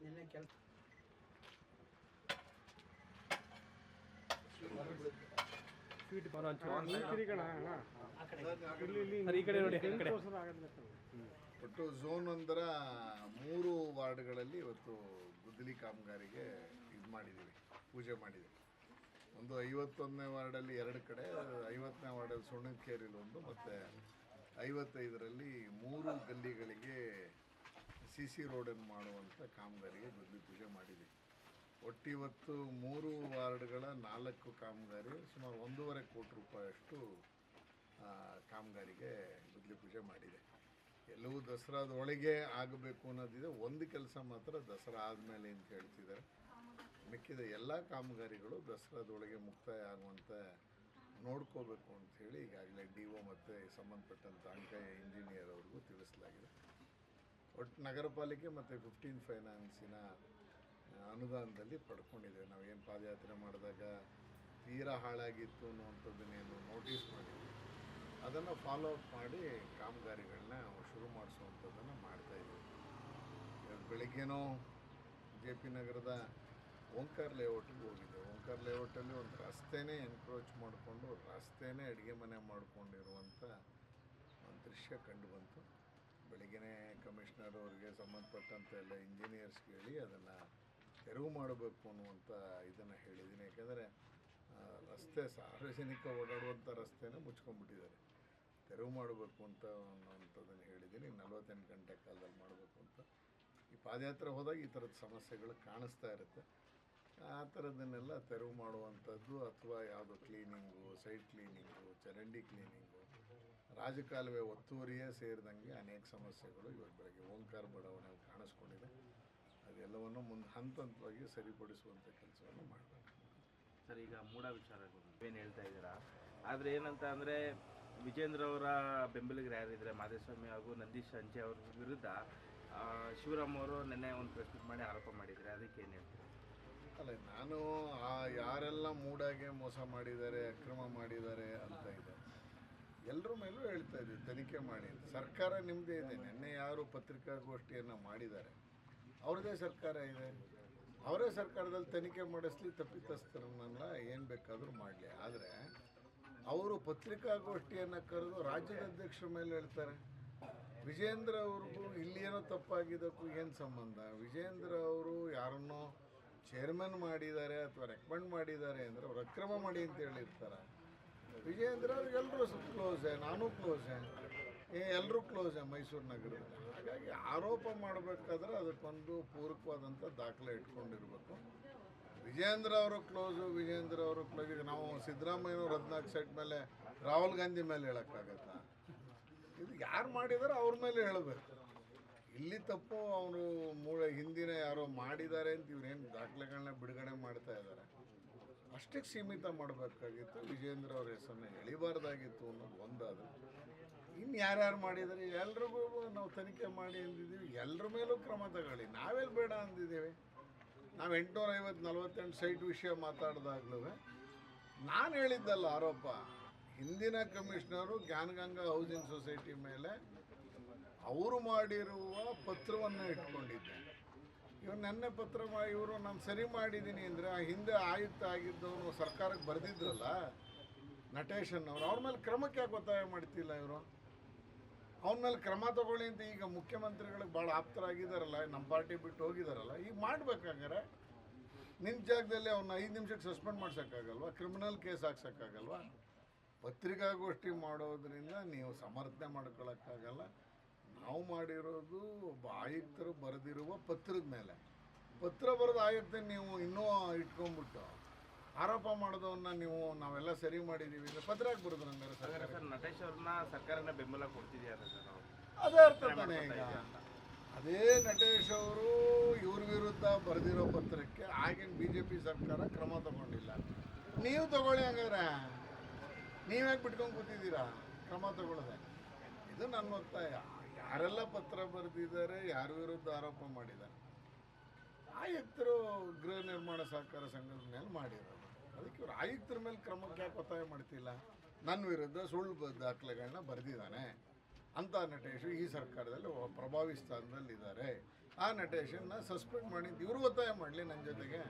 ನಿನ್ನೆ ಕೆಲಸ ಒಟ್ಟು ಝೋನ್ ಒಂದರ ಮೂರು ವಾರ್ಡ್ಗಳಲ್ಲಿ ಇವತ್ತು ಗುದ್ದಲಿ ಕಾಮಗಾರಿಗೆ ಇದು ಮಾಡಿದ್ದೀವಿ ಪೂಜೆ ಮಾಡಿದ್ದೀವಿ ಒಂದು ಐವತ್ತೊಂದನೇ ವಾರ್ಡಲ್ಲಿ ಎರಡು ಕಡೆ, ಐವತ್ತನೇ ವಾರ್ಡಲ್ಲಿ ಸುಣ್ಣಕೇರಿಲಿ ಒಂದು, ಮತ್ತು ಐವತ್ತೈದರಲ್ಲಿ ಮೂರು ಗಲ್ಲಿಗಳಿಗೆ ಸಿ ಸಿ ರೋಡನ್ನು ಮಾಡುವಂಥ ಕಾಮಗಾರಿಗೆ ಬದಲಿ ಪೂಜೆ ಮಾಡಿದ್ದೀವಿ ಒಟ್ಟಿವತ್ತು ಮೂರು ವಾರ್ಡ್ಗಳ ನಾಲ್ಕು ಕಾಮಗಾರಿ, ಸುಮಾರು ಒಂದೂವರೆ ಕೋಟಿ ರೂಪಾಯಿಯಷ್ಟು ಕಾಮಗಾರಿಗೆ ಬದಲಿ ಪೂಜೆ ಮಾಡಿದೆ. ಎಲ್ಲವೂ ದಸರಾದೊಳಗೆ ಆಗಬೇಕು ಅನ್ನೋದಿದೆ. ಒಂದು ಕೆಲಸ ಮಾತ್ರ ದಸರಾ ಆದಮೇಲೆ ಅಂತ ಹೇಳ್ತಿದ್ದಾರೆ. ಮಿಕ್ಕಿದ ಎಲ್ಲ ಕಾಮಗಾರಿಗಳು ದಸರಾದೊಳಗೆ ಮುಕ್ತಾಯ ಆಗುವಂತೆ ನೋಡ್ಕೋಬೇಕು ಅಂಥೇಳಿ ಈಗಾಗಲೇ ಡಿ ಒ ಮತ್ತು ಸಂಬಂಧಪಟ್ಟಂಥ ಅಂಕಯ ಇಂಜಿನಿಯರ್ ಅವ್ರಿಗೂ ತಿಳಿಸಲಾಗಿದೆ. ಒಟ್ಟು ನಗರ ಪಾಲಿಕೆ ಮತ್ತು ಫಿಫ್ಟೀನ್ ಫೈನಾನ್ಸಿನ ಅನುದಾನದಲ್ಲಿ ಪಡ್ಕೊಂಡಿದ್ದೇವೆ. ನಾವೇನು ಪಾದಯಾತ್ರೆ ಮಾಡಿದಾಗ ತೀರಾ ಹಾಳಾಗಿತ್ತು ಅನ್ನುವಂಥದ್ದನ್ನೇನು ನೋಟಿಸ್ ಮಾಡಿದ್ವಿ ಅದನ್ನು ಫಾಲೋ ಅಪ್ ಮಾಡಿ ಕಾಮಗಾರಿಗಳನ್ನ ಶುರು ಮಾಡಿಸುವಂಥದ್ದನ್ನು ಮಾಡ್ತಾಯಿದ್ದೀವಿ ಇವತ್ತು ಜೆ ಪಿ ನಗರದ ಓಂಕಾರ್ ಲೇಔಟಿಗೆ ಹೋಗಿದ್ದೆ. ಓಂಕಾರ್ ಲೇಔಟಲ್ಲಿ ಒಂದು ರಸ್ತೆನೇ ಎನ್ಕ್ರೋಚ್ ಮಾಡಿಕೊಂಡು ರಸ್ತೆನೇ ಅಡುಗೆ ಮನೆ ಮಾಡಿಕೊಂಡಿರುವಂಥ ಒಂದು ದೃಶ್ಯ ಕಂಡು ಬಂತು. ಬೆಳಿಗ್ಗೆನೇ ಕಮಿಷನರ್ ಅವರಿಗೆ ಸಂಬಂಧಪಟ್ಟಂಥ ಎಲ್ಲ ಇಂಜಿನಿಯರ್ಸ್ ಹೇಳಿ ಅದನ್ನು ತೆರವು ಮಾಡಬೇಕು ಅನ್ನುವಂಥ ಇದನ್ನು ಹೇಳಿದ್ದೀನಿ. ಯಾಕೆಂದರೆ ರಸ್ತೆ ಸಾರ್ವಜನಿಕ ಓಡಾಡುವಂಥ ರಸ್ತೆನೇ ಮುಚ್ಕೊಂಡ್ಬಿಟ್ಟಿದ್ದಾರೆ. ತೆರವು ಮಾಡಬೇಕು ಅಂತ ಅನ್ನುವಂಥದ್ದನ್ನು ಹೇಳಿದ್ದೀನಿ. ನಲವತ್ತೆಂಟು ಗಂಟೆ ಕಾಲದಲ್ಲಿ ಮಾಡಬೇಕು ಅಂತ. ಈ ಪಾದಯಾತ್ರೆ ಹೋದಾಗ ಈ ಥರದ ಸಮಸ್ಯೆಗಳು ಕಾಣಿಸ್ತಾ ಇರುತ್ತೆ. ಆ ಥರದನ್ನೆಲ್ಲ ತೆರವು ಮಾಡುವಂಥದ್ದು ಅಥವಾ ಯಾವುದು ಕ್ಲೀನಿಂಗು ಸೈಟ್ ಕ್ಲೀನಿಂಗು, ಚರಂಡಿ ಕ್ಲೀನಿಂಗು, ರಾಜಕಾಲುವೆ ಒತ್ತುವರಿಯೇ ಸೇರಿದಂಗೆ ಅನೇಕ ಸಮಸ್ಯೆಗಳು ಇವತ್ತು ಬೆಳಗ್ಗೆ ಓಂಕಾರ ಬಡಾವಣೆ ಕಾಣಿಸ್ಕೊಂಡಿದೆ. ಅದೆಲ್ಲವನ್ನು ಮುಂದೆ ಹಂತ ಹಂತವಾಗಿ ಸರಿಪಡಿಸುವಂಥ ಕೆಲಸವನ್ನು ಮಾಡಬೇಕು. ಸರ್, ಈಗ ಮೂಡ ವಿಚಾರಗಳು ಏನು ಹೇಳ್ತಾ ಇದ್ದೀರಾ? ಆದರೆ ಏನಂತ ಅಂದರೆ ವಿಜೇಂದ್ರ ಅವರ ಬೆಂಬಲಿಗರು ಯಾರಿದ್ದಾರೆ ಮಾಧೇಸ್ವಾಮಿ ಹಾಗೂ ನಂದೀಶ್ ಅಂಚೆ ಅವ್ರ ವಿರುದ್ಧ ಶಿವರಾಮ್ ಅವರು ನಿನ್ನೆ ಒಂದು ಪ್ರೆಸ್ ಮಾಡಿ ಆರೋಪ ಮಾಡಿದ್ದಾರೆ ಅದಕ್ಕೆ ಏನು ಹೇಳ್ತೀರಾ? ಅಲ್ಲ, ನಾನು ಆ ಯಾರೆಲ್ಲ ಮೂಡಾಗೆ ಮೋಸ ಮಾಡಿದ್ದಾರೆ, ಅಕ್ರಮ ಮಾಡಿದ್ದಾರೆ ಅಂತ ಇದೆ. ಎಲ್ಲರ ಮೇಲೂ ಹೇಳ್ತಾ ಇದ್ದೀವಿ ತನಿಖೆ ಮಾಡಿ ಸರ್ಕಾರ ನಿಮ್ಮದೇ ಇದೆ, ನಿನ್ನೆ ಯಾರು ಪತ್ರಿಕಾಗೋಷ್ಠಿಯನ್ನು ಮಾಡಿದ್ದಾರೆ? ಅವ್ರದ್ದೇ ಸರ್ಕಾರ ಇದೆ. ಅವರೇ ಸರ್ಕಾರದಲ್ಲಿ ತನಿಖೆ ಮಾಡಿಸ್ಲಿ, ತಪ್ಪಿತಸ್ಥರನ್ನೆಲ್ಲ ಏನು ಬೇಕಾದರೂ ಮಾಡಲಿ. ಆದರೆ ಅವರು ಪತ್ರಿಕಾಗೋಷ್ಠಿಯನ್ನು ಕರೆದು ರಾಜ್ಯದ ಅಧ್ಯಕ್ಷರ ಮೇಲೆ ಹೇಳ್ತಾರೆ. ವಿಜೇಂದ್ರ ಅವ್ರಿಗೂ ಇಲ್ಲಿ ಏನೋ ತಪ್ಪಾಗಿದ್ದಕ್ಕೂ ಏನು ಸಂಬಂಧ? ವಿಜೇಂದ್ರ ಅವರು ಯಾರನ್ನೋ ಚೇರ್ಮನ್ ಮಾಡಿದ್ದಾರೆ ಅಥವಾ ರೆಕಮೆಂಡ್ ಮಾಡಿದ್ದಾರೆ ಅಂದರೆ ಅವ್ರು ಅಕ್ರಮ ಮಾಡಿ ಅಂತ ಹೇಳಿರ್ತಾರೆ. ವಿಜೇಂದ್ರ ಎಲ್ಲರೂ ಕ್ಲೋಸೆ ನಾನು ಕ್ಲೋಸೆ ಎಲ್ಲರೂ ಕ್ಲೋಸೆ ಮೈಸೂರು ನಗರ ಹಾಗಾಗಿ ಆರೋಪ ಮಾಡಬೇಕಾದ್ರೆ ಅದಕ್ಕೊಂದು ಪೂರಕವಾದಂಥ ದಾಖಲೆ ಇಟ್ಕೊಂಡಿರ್ಬೇಕು. ವಿಜೇಂದ್ರ ಅವರು ಕ್ಲೋಸು ವಿಜೇಂದ್ರ ಅವರು ಕ್ಲೋಸ್ ಈಗ ನಾವು ಸಿದ್ದರಾಮಯ್ಯವ್ರು ಹದಿನಾಲ್ಕು ಸೆಟ್ ಮೇಲೆ, ರಾಹುಲ್ ಗಾಂಧಿ ಮೇಲೆ ಹೇಳೋಕ್ಕಾಗತ್ತಾ? ಇದು ಯಾರು ಮಾಡಿದಾರೋ ಅವ್ರ ಮೇಲೆ ಹೇಳಬೇಕು. ಇಲ್ಲಿ ತಪ್ಪು ಅವರು ಮೂಳೆ ಹಿಂದಿನ ಯಾರೋ ಮಾಡಿದ್ದಾರೆ ಅಂತ ಇವ್ರೇನು ದಾಖಲೆಗಳನ್ನ ಬಿಡುಗಡೆ ಮಾಡ್ತಾ ಇದ್ದಾರೆ. ಅಷ್ಟಕ್ಕೆ ಸೀಮಿತ ಮಾಡಬೇಕಾಗಿತ್ತು. ವಿಜೇಂದ್ರ ಅವ್ರ ಹೆಸರನ್ನ ಎಳಿಬಾರ್ದಾಗಿತ್ತು ಅನ್ನೋದು ಒಂದಾದ ಇನ್ನು ಯಾರ್ಯಾರು ಮಾಡಿದ್ದಾರೆ? ಎಲ್ರಿಗೂ ನಾವು ತನಿಖೆ ಮಾಡಿ ಅಂದಿದ್ದೀವಿ. ಎಲ್ಲರ ಮೇಲೂ ಕ್ರಮ ತಗೊಳ್ಳಿ. ನಾವೆಲ್ಲಿ ಬೇಡ ಅಂದಿದ್ದೀವಿ. ನಾವು ಎಂಟುನೂರ ಐವತ್ತು ನಲ್ವತ್ತೆಂಟು ಸೈಟ್ ವಿಷಯ ಮಾತಾಡಿದಾಗ್ಲೂ ನಾನು ಹೇಳಿದ್ದಲ್ಲ ಆರೋಪ. ಹಿಂದಿನ ಕಮಿಷನರು ಜ್ಞಾನಗಂಗಾ ಹೌಸಿಂಗ್ ಸೊಸೈಟಿ ಮೇಲೆ ಅವರು ಮಾಡಿರುವ ಪತ್ರವನ್ನು ಇಟ್ಕೊಂಡಿದ್ದೆ. ಇವ್ರು ನೆನ್ನೆ ಪತ್ರ ಮಾ, ಇವರು ನಾನು ಸರಿ ಮಾಡಿದ್ದೀನಿ ಅಂದರೆ ಆ ಹಿಂದೆ ಆಯುಕ್ತ ಆಗಿದ್ದವನು ಸರ್ಕಾರಕ್ಕೆ ಬರೆದಿದ್ರಲ್ಲ, ನಟೇಶನ್ ಅವರು, ಅವ್ರ ಮೇಲೆ ಕ್ರಮಕ್ಕೆ ಯಾಕೆ ಒತ್ತಾಯ ಮಾಡ್ತಿಲ್ಲ ಇವರು? ಅವನ ಮೇಲೆ ಕ್ರಮ ತಗೊಳ್ಳಿ ಅಂತ ಈಗ ಮುಖ್ಯಮಂತ್ರಿಗಳಿಗೆ ಭಾಳ ಆಪ್ತರಾಗಿದ್ದಾರಲ್ಲ ನಮ್ಮ ಪಾರ್ಟಿ ಬಿಟ್ಟು ಹೋಗಿದಾರಲ್ಲ, ಈಗ ಮಾಡ್ಬೇಕಾಗಾರೆ ನಿಮ್ಮ ಜಾಗದಲ್ಲಿ ಅವ್ನ ಐದು ನಿಮಿಷಕ್ಕೆ ಸಸ್ಪೆಂಡ್ ಮಾಡ್ಸೋಕ್ಕಾಗಲ್ವಾ? ಕ್ರಿಮಿನಲ್ ಕೇಸ್ ಹಾಕ್ಸೋಕ್ಕಾಗಲ್ವಾ? ಪತ್ರಿಕಾಗೋಷ್ಠಿ ಮಾಡೋದ್ರಿಂದ ನೀವು ಸಮರ್ಥನೆ ಮಾಡ್ಕೊಳಕ್ಕಾಗಲ್ಲ. ನಾವು ಮಾಡಿರೋದು ಒಬ್ಬ ಆಯುಕ್ತರು ಬರೆದಿರುವ ಪತ್ರದ ಮೇಲೆ. ಪತ್ರ ಬರೆದ ಆಯುಕ್ತ ನೀವು ಇನ್ನೂ ಇಟ್ಕೊಂಡ್ಬಿಟ್ಟು ಆರೋಪ ಮಾಡೋದನ್ನ ನೀವು ನಾವೆಲ್ಲ ಸರಿ ಮಾಡಿದ್ದೀವಿ ಅಂದ್ರೆ ಪತ್ರ ಯಾಕೆ ಬರೆದ್ರು ಹಂಗಾರೆ ಸರ್ ನಟೇಶ್ ಅವ್ರನ್ನ ಸರ್ಕಾರನ ಬೆಂಬಲ ಕೊಡ್ತಿದ್ಯಾ ಅದೇ? ಅರ್ಥ ತಾನೇ ಈಗ. ಅದೇ ನಟೇಶ್ ಅವರು ಇವ್ರ ವಿರುದ್ಧ ಬರೆದಿರೋ ಪತ್ರಕ್ಕೆ ಆಗಿನ ಬಿ ಜೆ ಪಿ ಸರ್ಕಾರ ಕ್ರಮ ತಗೊಂಡಿಲ್ಲ. ನೀವು ತಗೊಳ್ಳಿ ಹಂಗಾದ್ರೆ. ನೀವ್ಯಾಕೆ ಬಿಟ್ಕೊಂಡು ಕೂತಿದ್ದೀರಾ? ಕ್ರಮ ತಗೊಳ್ಳದೆ. ಇದು ನನ್ನ ಒತ್ತಾಯ. ಯಾರೆಲ್ಲ ಪತ್ರ ಬರೆದಿದ್ದಾರೆ, ಯಾರ ವಿರುದ್ಧ ಆರೋಪ ಮಾಡಿದ್ದಾರೆ? ಆಯುಕ್ತರು ಗೃಹ ನಿರ್ಮಾಣ ಸಹಕಾರ ಸಂಘದ ಮೇಲೆ ಮಾಡಿರೋದು. ಅದಕ್ಕೆ ಇವ್ರು ಆಯುಕ್ತರ ಮೇಲೆ ಕ್ರಮಕ್ಕೆ ಒತ್ತಾಯ ಮಾಡ್ತಿಲ್ಲ? ನನ್ನ ವಿರುದ್ಧ ಸುಳ್ಳು ದಾಖಲೆಗಳನ್ನ ಬರೆದಿದ್ದಾನೆ. ಅಂತ ನಟೇಶು ಈ ಸರ್ಕಾರದಲ್ಲಿ ಪ್ರಭಾವಿ ಸ್ಥಾನದಲ್ಲಿ ಇದ್ದಾರೆ ಆ ನಟೇಶನ್ನ ಸಸ್ಪೆಂಡ್ ಮಾಡಿದ್ದು ಇವರು ಒತ್ತಾಯ ಮಾಡಲಿ ನನ್ನ ಜೊತೆಗೆ.